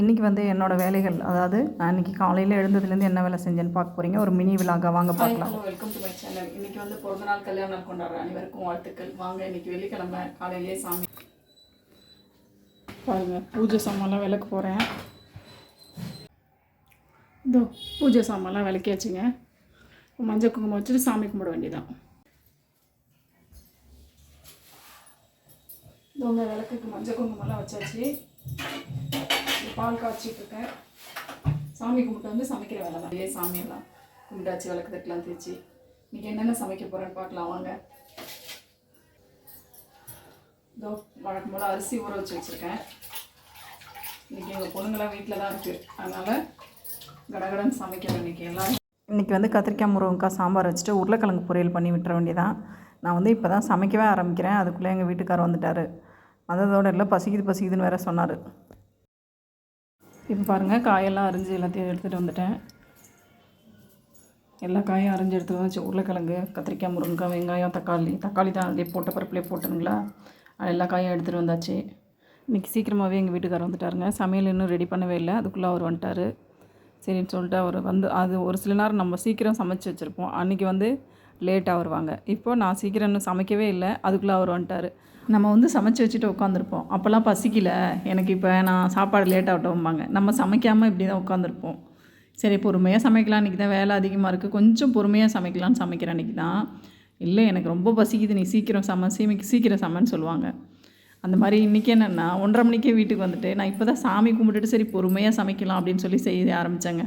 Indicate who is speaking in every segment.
Speaker 1: இன்றைக்கி வந்து என்னோடய வேலைகள் அதாவது நான் இன்றைக்கி காலையில் எழுந்ததுலேருந்து என்ன வேலை செஞ்சேன்னு பார்க்க போகிறீங்க ஒரு மினி விலாக வாங்க பார்க்கலாம்.
Speaker 2: வெல்கம் டு மை சேனல் இன்னைக்கு வந்து பிறந்த நாள் கல்யாண நாள் கொண்டாடுற அனைவருக்கும் வாழ்த்துக்கள். வாங்க இன்னைக்கு வெள்ளிக்கிழமை காலையிலேயே சாமி பாருங்க பூஜை சாமான்லாம் விளக்க போகிறேன் இதோ பூஜை சாமான்லாம் விளக்கியாச்சுங்க. மஞ்சள் குங்குமம் வச்சுட்டு சாமி கும்பிட வேண்டியதான் இதோங்க விளக்குக்கு மஞ்சள் குங்குமம்லாம் வச்சாச்சு. பால் காய்ச்சிட்டு இருக்கேன் சாமி கும்பிட்டு வந்து சமைக்கிற வேலை தான். இதே சாமியெல்லாம் கும்பிட்டாச்சு விளக்கு தட்டெல்லாம் தேய்ச்சி. இன்னைக்கு என்னென்ன சமைக்க போகிறேன்னு பார்க்கலாம் வாங்க. இதோ வழக்கம் போல் அரிசி ஊற வச்சு வச்சுருக்கேன். இன்னைக்கு எங்கள் பொண்ணுங்களாம் வீட்டில் தான் இருக்குது அதனால் கடகடன்னு சமைக்கிறேன் இன்றைக்கி எல்லாரும்.
Speaker 1: இன்றைக்கி வந்து கத்திரிக்காய் முருங்கக்காய் சாம்பார் வச்சுட்டு உருளைக்கிழங்கு பொரியல் பண்ணி விட்டுற வேண்டியதான் நான் வந்து இப்போ தான் சமைக்கவே ஆரம்பிக்கிறேன். அதுக்குள்ளே எங்கள் வீட்டுக்கார் வந்துட்டார். அதோட இல்லை பசிக்குது பசிக்குதுன்னு வேற சொன்னார்.
Speaker 2: இப்போ பாருங்கள் காயெல்லாம் அரிஞ்சு எல்லாத்தையும் எடுத்துகிட்டு வந்துட்டேன். எல்லா காயும் அரிஞ்சு எடுத்து வச்சு உருளைக்கிழங்கு கத்திரிக்காய் முருங்கைக்காய் வெங்காயம் தக்காளி. தக்காளி தான் அதிலே போட்ட பருப்புலேயே போட்டனுங்களா எல்லா காயும் எடுத்துகிட்டு வந்தாச்சு. இன்றைக்கி சீக்கிரமாகவே எங்கள் வீட்டுக்காரர் வந்துட்டாருங்க. சமையல் இன்னும் ரெடி பண்ணவே இல்லை. அதுக்குள்ளே அவர் வந்துட்டார். சரின்னு சொல்லிட்டு அவர் வந்து அது ஒரு சில நேரம் நம்ம சீக்கிரம் சமைச்சு வச்சுருப்போம். அன்றைக்கி வந்து லேட்டாக வருவாங்க. இப்போ நான் சீக்கிரம் இன்னும் சமைக்கவே இல்லை அதுக்குள்ளே அவர் வந்துட்டார். நம்ம வந்து சமைச்சு வச்சுட்டு உட்காந்துருப்போம் அப்போல்லாம் பசிக்கல எனக்கு இப்போ நான் சாப்பாடு லேட் ஆகட்டும்பாங்க. நம்ம சமைக்காமல் இப்படி தான் உட்காந்துருப்போம் சரி பொறுமையாக சமைக்கலாம். இன்றைக்கி தான் வேலை அதிகமாக இருக்குது கொஞ்சம் பொறுமையாக சமைக்கலாம்னு சமைக்கிறேன் அன்றைக்கி தான். இல்லை எனக்கு ரொம்ப பசிக்குது. நீ சீக்கிரம் சம சீமைக்கு சீக்கிரம் சமைன்னு சொல்லுவாங்க. அந்த மாதிரி இன்றைக்கி என்னென்னா ஒன்றரை மணிக்கே வீட்டுக்கு வந்துட்டு நான் இப்போ தான் சாமி கும்பிட்டுட்டு சரி பொறுமையாக சமைக்கலாம் அப்படின்னு சொல்லி செய்ய ஆரம்பித்தாங்க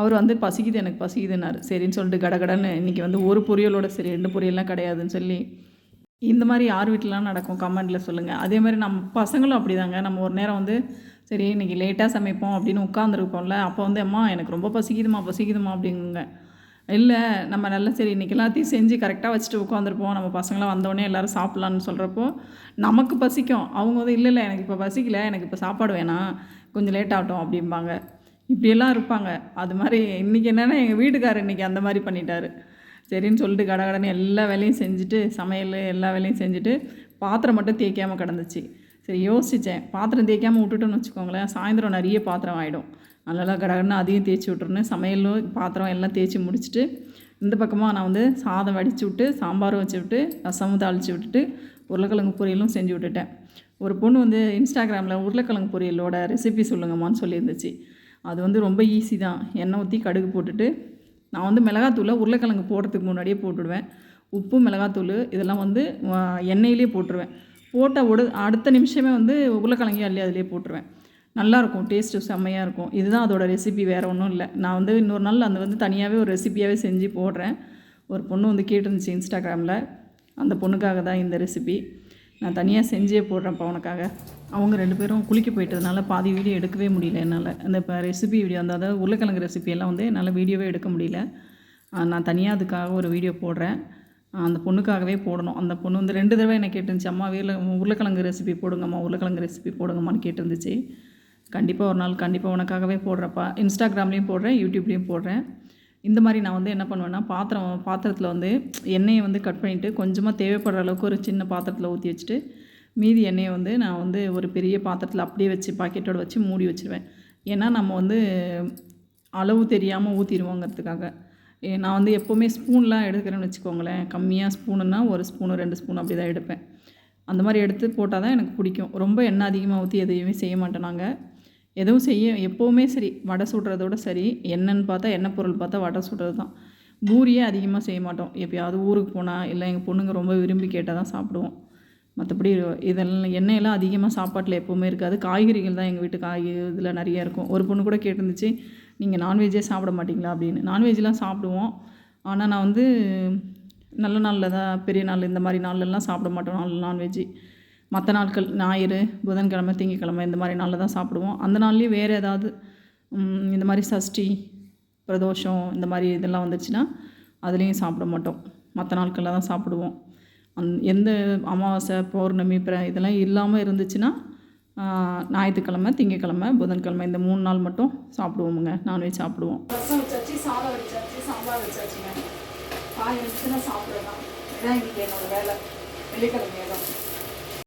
Speaker 2: அவர் வந்து பசிக்குது எனக்கு பசிக்குதுன்னாரு. சரின்னு சொல்லிட்டு கடகடன்னு இன்றைக்கி வந்து ஒரு பொரியலோட சரி ரெண்டு பொரியல்லாம் கிடையாதுன்னு சொல்லி இந்த மாதிரி யார் வீட்டிலலாம் நடக்கும் கமெண்டில் சொல்லுங்கள் அதே மாதிரி நம்ம பசங்களும் அப்படிதாங்க. நம்ம ஒரு நேரம் வந்து சரி இன்றைக்கி லேட்டாக சமைப்போம் அப்படின்னு உட்காந்துருப்போம்ல அப்போ வந்து அம்மா எனக்கு ரொம்ப பசிக்குதுமா பசிக்குதுமா அப்படிங்குங்க. இல்லை நம்ம நல்லா சரி இன்றைக்கி எல்லாத்தையும் செஞ்சு கரெக்டாக வச்சுட்டு உட்காந்துருப்போம் நம்ம பசங்களாம் வந்தோடனே எல்லோரும் சாப்பிட்லான்னு சொல்கிறப்போ நமக்கு பசிக்கும். அவங்க வந்து இல்லை இல்லை எனக்கு இப்போ பசிக்கல எனக்கு இப்போ சாப்பாடு வேணாம். கொஞ்சம் லேட் ஆகட்டும் அப்படிம்பாங்க. இப்படியெல்லாம் இருப்பாங்க. அது மாதிரி இன்றைக்கி என்னென்னா எங்கள் வீட்டுக்காரர் இன்றைக்கி அந்த மாதிரி பண்ணிட்டாரு. சரின்னு சொல்லிட்டு கடகடன்னு எல்லா வேலையும் செஞ்சுட்டு சமையல் எல்லா வேலையும் செஞ்சுட்டு பாத்திரம் மட்டும் தேய்க்காமல் கிடந்துச்சு. சரி யோசித்தேன் பாத்திரம் தேய்க்காமல் விட்டுட்டோன்னு வச்சுக்கோங்களேன் சாயந்தரம் நிறைய பாத்திரம் ஆகிடும் அதனால் கடகடன்னு அதையும் தேய்ச்சி விட்டுருன்னு சமையலும் பாத்திரம் எல்லாம் தேய்ச்சி முடிச்சுட்டு இந்த பக்கமாக நான் வந்து சாதம் வடித்து விட்டு சாம்பாரும் வச்சு விட்டு ரசமும் தாளித்து விட்டுட்டு உருளைக்கிழங்கு பொரியலும் செஞ்சு விட்டுட்டேன். ஒரு பொண்ணு வந்து இன்ஸ்டாகிராமில் உருளைக்கிழங்கு பொரியலோட ரெசிபி சொல்லுங்கம்மான்னு சொல்லியிருந்துச்சு. அது வந்து ரொம்ப ஈஸி தான். எண்ணெய் ஊற்றி கடுகு போட்டுட்டு நான் வந்து மிளகாத்தூளை உருளைக்கிழங்கு போடுறதுக்கு முன்னாடியே போட்டுடுவேன். உப்பு மிளகாத்தூள் இதெல்லாம் வந்து எண்ணெயிலே போட்டுருவேன். போட்ட உட அடுத்த நிமிஷமே வந்து உருளைக்கிழங்கையும் அள்ளி அதிலே போட்டுருவேன். நல்லாயிருக்கும் டேஸ்ட்டு செம்மையாக இருக்கும். இதுதான் அதோடய ரெசிபி வேறு ஒன்றும் இல்லை. நான் வந்து இன்னொரு நாள் அந்த வந்து தனியாகவே ஒரு ரெசிபியாகவே செஞ்சு போடுறேன். ஒரு பொண்ணு வந்து கேட்டிருந்துச்சு இன்ஸ்டாகிராமில் அந்த பொண்ணுக்காக தான் இந்த ரெசிபி நான் தனியாக செஞ்சே போடுறேன்ப்பா உனக்காக. அவங்க ரெண்டு பேரும் குளிக்க போயிட்டதுனால பாதி வீடியோ எடுக்கவே முடியல என்னால். அந்த இப்போ ரெசிபி வீடியோ அந்த அதாவது உருளைக்கிழங்கு ரெசிபியெல்லாம் வந்து என்னால் வீடியோவே எடுக்க முடியல. நான் தனியாக அதுக்காக ஒரு வீடியோ போடுறேன். அந்த பொண்ணுக்காகவே போடணும். அந்த பொண்ணு வந்து ரெண்டு தடவை என்ன கேட்டுருந்துச்சு அம்மா வீரில் உருளைக்கிழங்கு ரெசிபி போடுங்கம்மா உருளைக்கிழங்கு ரெசிபி போடுங்கம்மான்னு கேட்டிருந்துச்சு. கண்டிப்பாக ஒரு நாள் கண்டிப்பாக உனக்காகவே போடுறப்பா. இன்ஸ்டாகிராம்லேயும் போடுறேன் யூடியூப்லேயும் போடுறேன். இந்த மாதிரி நான் வந்து என்ன பண்ணுவேன்னா பாத்திரம் பாத்திரத்தில் வந்து எண்ணெயை வந்து கட் பண்ணிவிட்டு கொஞ்சமாக தேவைப்படுற அளவுக்கு ஒரு சின்ன பாத்திரத்தில் ஊற்றி வச்சுட்டு மீதி எண்ணெயை வந்து நான் வந்து ஒரு பெரிய பாத்திரத்தில் அப்படியே வச்சு பாக்கெட்டோடு வச்சு மூடி வச்சுருவேன். ஏன்னா நம்ம வந்து அளவு தெரியாமல் ஊற்றிடுவோங்கிறதுக்காக நான் வந்து எப்போவுமே ஸ்பூன்லாம் எடுக்கிறேன்னு வச்சுக்கோங்களேன். கம்மியாக ஸ்பூனுன்னா ஒரு ஸ்பூனு ரெண்டு ஸ்பூன் அப்படி தான் எடுப்பேன். அந்த மாதிரி எடுத்து போட்டால் தான் எனக்கு பிடிக்கும். ரொம்ப எண்ணெய் அதிகமாக ஊற்றி எதையுமே செய்ய மாட்டோம் நாங்கள் எதுவும் செய்ய எப்போவுமே சரி வடை சுடுறதோட சரி எண்ணெய்ன்னு பார்த்தா எண்ணெய் பொருள் பார்த்தா வடை சுடுறது தான். பூரியே அதிகமாக செய்ய மாட்டோம். எப்பயாவது ஊருக்கு போனால் இல்லை எங்கள் பொண்ணுங்க ரொம்ப விரும்பி கேட்டால் தான் சாப்பிடுவோம். மற்றபடி இதெல்லாம் எண்ணெயெல்லாம் அதிகமாக சாப்பாட்டில் எப்போவுமே இருக்காது. காய்கறிகள் தான் எங்கள் வீட்டு காய் இதில் நிறைய இருக்கும். ஒரு பொண்ணு கூட கேட்டிருந்துச்சு நீங்கள் நான்வெஜ்ஜே சாப்பிட மாட்டிங்களா? அப்படின்னு. நான்வெஜ்லாம் சாப்பிடுவோம். ஆனால் நான் வந்து நல்ல நாளில் தான் பெரிய நாள் இந்த மாதிரி நாள்லலாம் சாப்பிட மாட்டோம். நாள் நான்வெஜ்ஜு. மற்ற நாட்கள் ஞாயிறு புதன்கிழமை திங்கக்கிழமை இந்த மாதிரி நாளில் தான் சாப்பிடுவோம். அந்த நாள்லேயும் வேறு ஏதாவது இந்த மாதிரி சஷ்டி பிரதோஷம் இந்த மாதிரி இதெல்லாம் வந்துச்சுன்னா அதுலேயும் சாப்பிட மாட்டோம். மற்ற நாட்களில் தான் சாப்பிடுவோம். அந் எந்த அமாவாசை பௌர்ணமி பிற இதெல்லாம் இல்லாமல் இருந்துச்சுன்னா ஞாயிற்றுக்கிழமை திங்கக்கிழமை புதன்கிழமை இந்த மூணு நாள் மட்டும் சாப்பிடுவோமுங்க. நான்வெஜ் சாப்பிடுவோம். ரசம் வச்சாச்சு சாதம் வச்சாச்சு சாம்பார் வச்சாச்சுங்க. காய் வச்சுன்னா சாப்பிடலாம் இதான் இன்றைக்கி என்னோடய வேலை. வெள்ளிக்கிழமை தான்